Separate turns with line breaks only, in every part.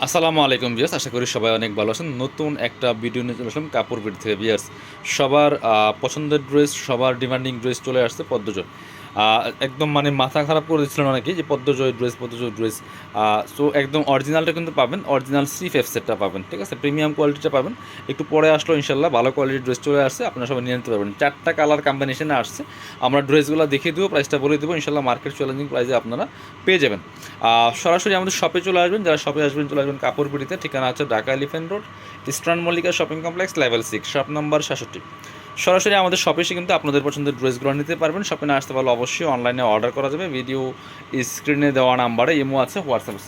আসসালামু আলাইকুম বিয়ার্স আশা করি সবাই অনেক ভালো আছেন। নতুন একটা ভিডিও নিয়ে চলে আসলাম কাপড় বিট থেকে বিয়ার্স সবার পছন্দের ড্রেস সবার ডিমান্ডিং ড্রেস চলে আসছে পদ্মজয় আহ, একদম মানে মাথা খারাপ করে দিচ্ছিলেন অনেকেই যে Padmajoy dress Padmajoy dress. So একদম অরিজিনালটা কিন্তু পাবেন অরিজিনাল সি ফেফ সেটটা পাবেন, ঠিক আছে? প্রিমিয়াম কোয়ালিটিটা পাবেন। একটু পরে আসলো ইনশাল্লাহ, ভালো কোয়ালিটির ড্রেস চলে আসছে, আপনারা সবাই নিয়ে নিতে পারবেন। চারটা কালার কম্বিনেশনে আসছে। আমরা ড্রেসগুলো দেখিয়ে দেবো প্রাইসটা বলে দেবো, ইনশাল্লাহ মার্কেট চ্যালেঞ্জিং প্রাইসে আপনারা পেয়ে যাবেন। সরাসরি আমাদের শপে চলে আসবেন, যারা শপে আসবেন, চলে আসবেন কাপড়বিড়িতে, ঠিকানা আছে Dhaka Elephant Road, Eastern Mallika shopping complex level six shop number সাতষট্টি সরাসরি আমাদের শপে এসে কিন্তু আপনাদের পছন্দের ড্রেসগুলো নিতে পারবেন। শপে না আসতে পারলে অবশ্যই অনলাইনে অর্ডার করা যাবে। ভিডিও স্ক্রিনে দেওয়া নাম্বারে ইমো আছে হোয়াটসঅ্যাপ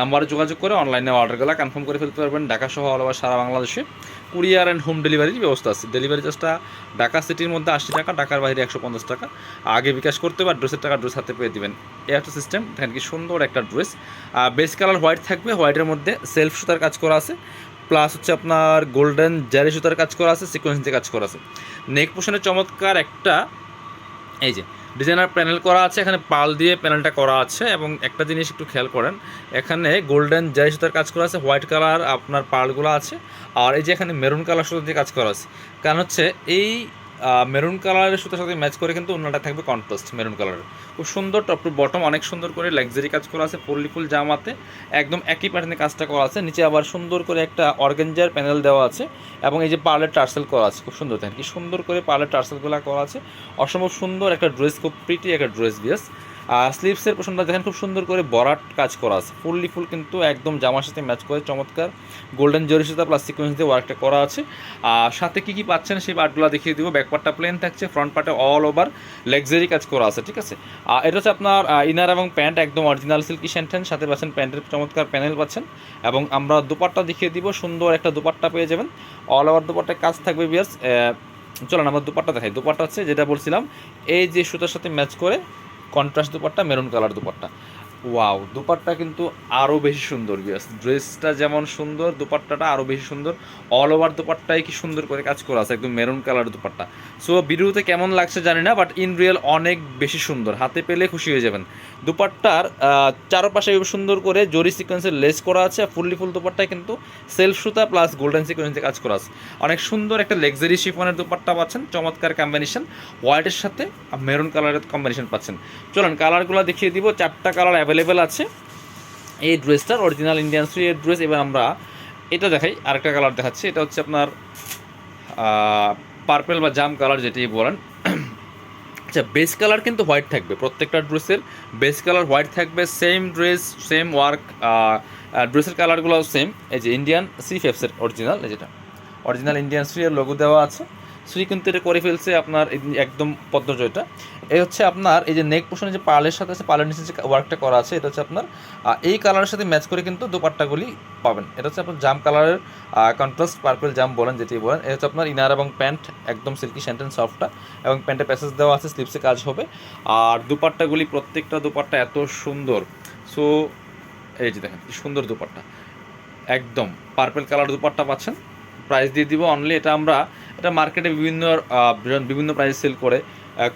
নাম্বারে যোগাযোগ করে অনলাইনে অর্ডারগুলো কনফার্ম করে ফেলতে পারবেন। ঢাকা সহ অল ওভার সারা বাংলাদেশে কুরিয়ার অ্যান্ড হোম ডেলিভারির ব্যবস্থা আছে। ডেলিভারি চার্জটা ঢাকা সিটির মধ্যে আশি টাকা, ঢাকার বাইরে একশো পঞ্চাশ টাকা। আগে বিকাশ করতে বা ড্রেসের টাকা ড্রেস হাতে পেয়ে দিবেন। এই একটা সিস্টেম দেখেন কি সুন্দর একটা ড্রেস বেস কালার হোয়াইট থাকবে। হোয়াইটের মধ্যে সেলফ সুতার কাজ করা আছে। প্লাস হচ্ছে আপনার গোল্ডেন জারি সুতার কাজ করা আছে, সিকোয়েন্স দিয়ে কাজ করা আছে। নেক পোশনে চমৎকার একটা, এই যে, ডিজাইনার প্যানেল করা আছে, এখানে পাল দিয়ে প্যানেলটা করা আছে এবং একটা জিনিস একটু খেয়াল করেন, এখানে গোল্ডেন জারি সুতার কাজ করা আছে, হোয়াইট কালার আপনার পালগুলো আছে, আর এই যে এখানে মেরুন কালার সুতো দিয়ে কাজ করা আছে। কারণ হচ্ছে এই মেরুন কালারের সুতার সাথে ম্যাচ করে কিন্তু অন্যটা থাকবে কন্ট্রাস্ট মেরুন কালারের খুব সুন্দর টপ টু বটম অনেক সুন্দর করে লাক্সারি কাজ করা আছে পল্লিফুল জামাতে, একদম একই প্যাটার্নে কাজটা করা আছে। নিচে আবার সুন্দর করে একটা অর্গেঞ্জার প্যানেল দেওয়া আছে এবং এই যে পার্লের টার্সেল করা আছে, খুব সুন্দর দেখেন কি সুন্দর করে পার্লের টার্সেলগুলো করা আছে। অসম্ভব সুন্দর একটা ড্রেস খুব প্রিটি একটা ড্রেস বিয়াস আর স্লিভসের পোশনটা দেখেন, খুব সুন্দর করে বরাট কাজ করা আছে। ফুললি ফুল কিন্তু একদম জামার সাথে ম্যাচ করে, চমৎকার। গোল্ডেন জরি সুতা প্লাস সিকোয়েন্স দিয়ে ওয়ার্কটা করা আছে। আর সাথে কী কী পাচ্ছেন সেই পার্টগুলো দেখিয়ে দিব। ব্যাক পার্টটা প্লেন থাকছে ফ্রন্ট পার্টে অল ওভার লেক্সারি কাজ করা আছে, ঠিক আছে? আর এটা হচ্ছে আপনার ইনার এবং প্যান্ট একদম অরিজিনাল সিল্কি স্যান্টেন সাথে পাচ্ছেন প্যান্টের চমৎকার প্যানেল পাচ্ছেন। এবং আমরা দুপাট্টা দেখিয়ে দিব, সুন্দর একটা দুপাট্টা পেয়ে যাবেন। অল ওভার দুপাট্টায় কাজ থাকবে বিয়ার্স চলুন আমরা দুপাট্টা দেখাই। দুপাট্টা হচ্ছে যেটা বলছিলাম, এই যে সুতার সাথে ম্যাচ করে contrast dupatta maroon colour dupatta. Wow dupatta কিন্তু আরও বেশি সুন্দর বিয়াস ড্রেসটা যেমন সুন্দর, দুপাট্টাটা আরও বেশি সুন্দর। অল ওভার দুপাট্টায় কি সুন্দর করে কাজ করা আছে, একদম মেরুন কালার দুপাট্টা। সো ভিডিওতে কেমন লাগছে জানি না বাট ইন রিয়েল অনেক বেশি সুন্দর। হাতে পেলে খুশি হয়ে যাবেন। দুপাট্টার চারপাশে সুন্দর করে জরি সিকোয়েন্সের লেস করা আছে আর ফুললি ফুল দুপাট্টায় কিন্তু সেলফ সুতা প্লাস গোল্ডেন সিকোয়েন্সে কাজ করা আছে। অনেক সুন্দর একটা লেক্সারি শিফনের দুপাট্টা পাচ্ছেন, চমৎকার কম্বিনেশন হোয়াইটের সাথে মেরুন কালারের কম্বিনেশন পাচ্ছেন। চলুন কালারগুলো দেখিয়ে দিব। চারটা কালার অ্যাভেলেবেল আছে। এই ড্রেসটার অরিজিনাল ইন্ডিয়ান এর ড্রেস এবার আমরা এটা দেখাই, আরেকটা কালার দেখাচ্ছি। এটা হচ্ছে আপনার পার্পেল বা জাম কালার যেটি বলেন। আচ্ছা বেস কালার কিন্তু হোয়াইট থাকবে। প্রত্যেকটা ড্রেসের বেস কালার হোয়াইট থাকবে। সেম ড্রেস সেম ওয়ার্ক ড্রেসের কালারগুলো সেম এই যে ইন্ডিয়ান সি ফেপসের অরিজিনাল যেটা। অরিজিনাল ইন্ডিয়ান এর লোগো দেওয়া আছে। শ্রী কিন্তু এটা করে ফেলছে আপনার একদম পদ্মজয়টা এই হচ্ছে আপনার এই যে নেক পোশনে যে পালের সাথে আছে, পালের নিচে যে ওয়ার্কটা করা আছে, এটা হচ্ছে আপনার এই কালারের সাথে ম্যাচ করে কিন্তু দুপাট্টাগুলি পাবেন। এটা হচ্ছে আপনার জাম কালারের কন্ট্রাস্ট পার্পল জাম বলেন, যেটি বলেন। এটা হচ্ছে আপনার ইনার এবং প্যান্ট একদম সিল্কি স্যান্টেন সফটটা এবং প্যান্টে প্যাসেজ দেওয়া আছে স্লিপসে কাজ হবে। আর দুপাট্টাগুলি প্রত্যেকটা দুপাট্টা এত সুন্দর। সো এই যে দেখেন সুন্দর দুপাট্টা। একদম পার্পেল কালার দুপাট্টা পাচ্ছেন। প্রাইস দিয়ে দিব অনলি এটা আমরা এটা মার্কেটে বিভিন্ন বিভিন্ন প্রাইস সেল করে।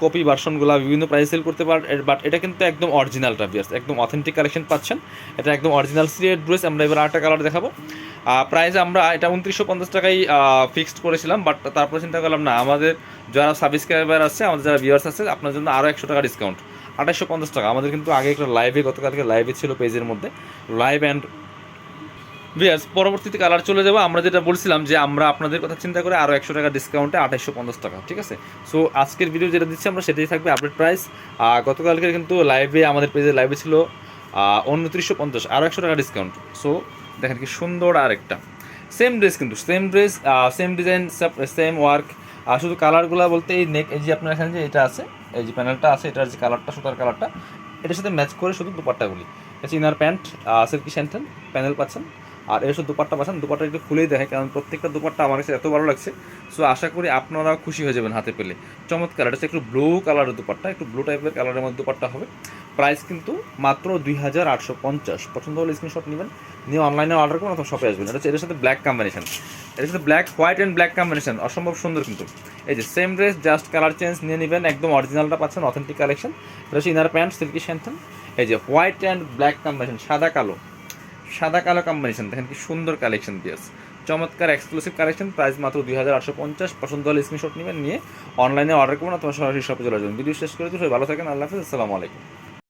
কপি ভার্সনগুলো বিভিন্ন প্রাইস সেল করতে পার বাট এটা কিন্তু একদম অরিজিনালটা বিয়ার্স একদম অথেন্টিক কালেকশন পাচ্ছেন। এটা একদম অরিজিনাল সিরিয়ার ড্রেস আমরা এবার আরেকটা কালার দেখাবো। প্রাইস আমরা, এটা উনত্রিশশো পঞ্চাশ টাকাই ফিক্সড করেছিলাম বাট তারপরে চিন্তা করলাম, না, আমাদের যারা সাবস্ক্রাইবার আছে, আমাদের যারা ভিউয়ার্স আছে, আপনার জন্য আরও একশো টাকা ডিসকাউন্ট আঠাশশো পঞ্চাশ টাকা, আমাদের কিন্তু আগে একটা লাইভে গতকালকে লাইভে ছিল পেজের মধ্যে। লাইভ অ্যান্ড বিয়ার্স, পরবর্তীতে কালার চলে যাব। আমরা যেটা বলছিলাম যে আমরা আপনাদের কথা চিন্তা করে আরও একশো টাকা ডিসকাউন্টে আঠাইশশো পঞ্চাশ টাকা, ঠিক আছে? সো আজকের ভিডিও যেটা দিচ্ছি আমরা সেটাই থাকবে আপডেট প্রাইস আর গতকালকে কিন্তু লাইভে আমাদের পেজে লাইভে ছিল উনত্রিশশো পঞ্চাশ আরও একশো টাকা ডিসকাউন্ট সো দেখেন কি সুন্দর আরেকটা সেম ড্রেস কিন্তু same dress same design same work আর শুধু কালারগুলো বলতে এই নেক এই যে আপনার এখানে যে এটা আছে, এই যে প্যানেলটা আছে, এটার যে কালারটা সুতার কালারটা এটার সাথে ম্যাচ করে শুধু দুপাট্টাগুলি। এটা inner pant silky satin panel পাচ্ছেন। আর এর সাথে দুপাট্টা পাচ্ছেন দুপাট্টা একটু খুলেই দেখে কারণ প্রত্যেকটা দুপাট্টা আমার কাছে এত ভালো লাগছে। সো আশা করি আপনারাও খুশি হয়ে যাবেন হাতে পেলে। চমৎকার, এটা হচ্ছে একটু ব্লু কালারের দুপাট্টা, একটু ব্লু টাইপের কালারের মধ্যে দুপাট্টা হবে। প্রাইস কিন্তু মাত্র দুই হাজার আটশো পঞ্চাশ। পছন্দ হলে স্ক্রিনশট নেবেন, নিয়ে অনলাইনে অর্ডার করুন অথবা শপে আসবেন। এটা হচ্ছে এর সাথে ব্ল্যাক কম্বিনেশন এর সাথে black white and black combination অসম্ভব সুন্দর কিন্তু। এই যে same dress just colour change নিয়ে নেবেন, একদম অরিজিনালটা পাচ্ছেন অথেন্টিক কালেকশন এটা হচ্ছে ইনার প্যান্ট সিল্কি স্যান্থন এই যে হোয়াইট অ্যান্ড ব্ল্যাক কম্বিনেশন সাদা, কালো। সাদা কালো কম্বিনেশন দেখেন কি সুন্দর কালেকশন দিয়েছে। চমৎকার এক্সক্লুসিভ কালেকশন প্রাইস মাত্র দুই হাজার আটশো পঞ্চাশ। পছন্দ হলে স্ক্রিনশট নেবেন, নিয়ে অনলাইনে অর্ডার করুন তোমার সরাসরি শপে চলে যাবেন ভিডিও শেষ করে সবাই ভালো থাকেন, আল্লাহ হাফিজ, আসসালামু আলাইকুম।